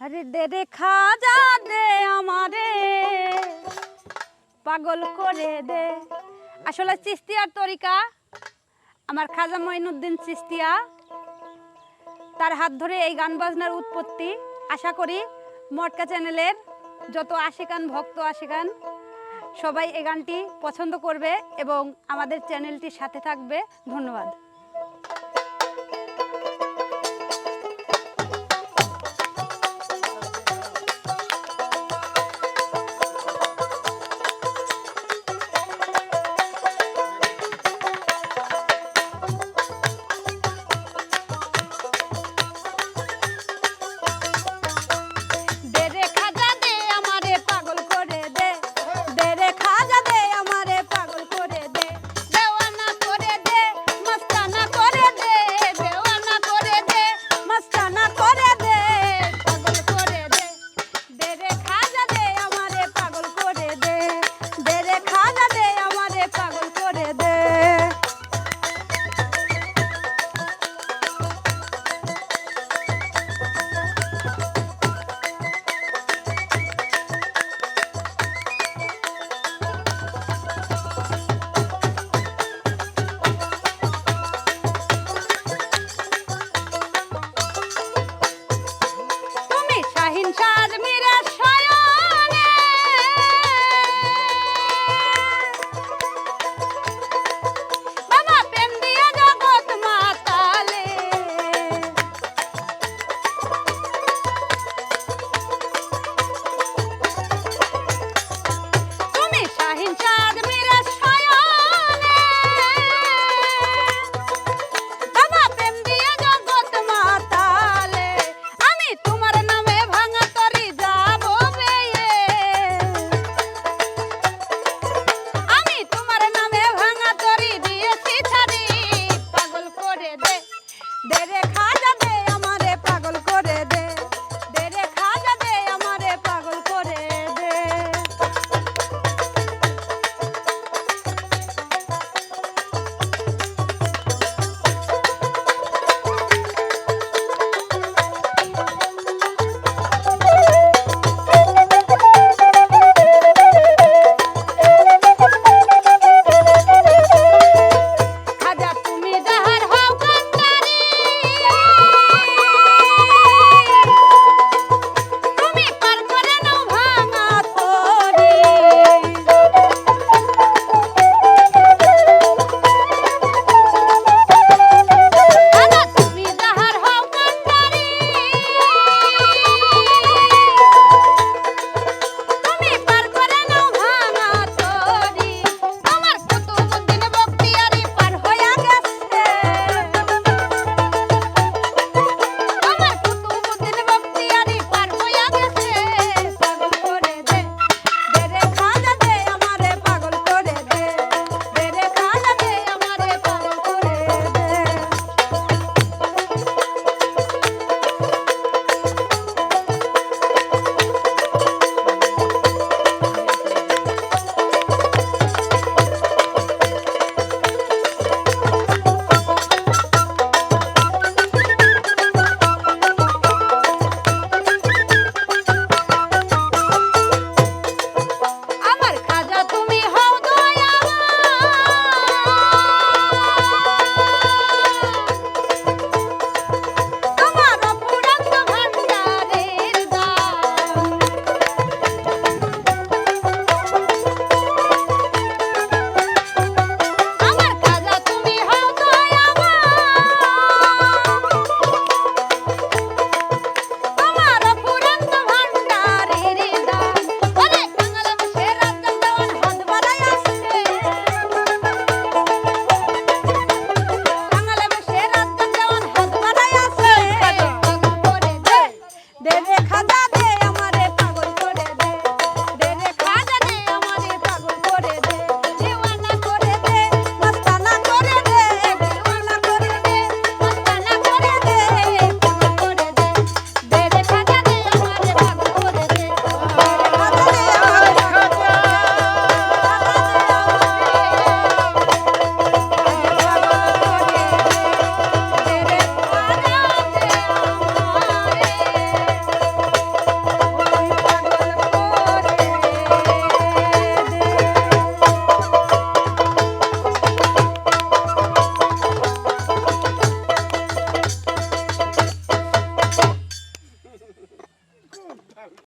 আরে দে রে খাজা দে আমারে। পাগল করে দে। আসলে চিস্তিয়ার তরিকা, আমার খাজা মঈনুদ্দিন চিস্তিয়া, তার হাত ধরে এই গান বাজনার উৎপত্তি। আশা করি মটকা চ্যানেলের যত আশিকান, ভক্ত আশিকান, সবাই এই গানটি পছন্দ করবে এবং আমাদের চ্যানেলটির সাথে থাকবে। ধন্যবাদ।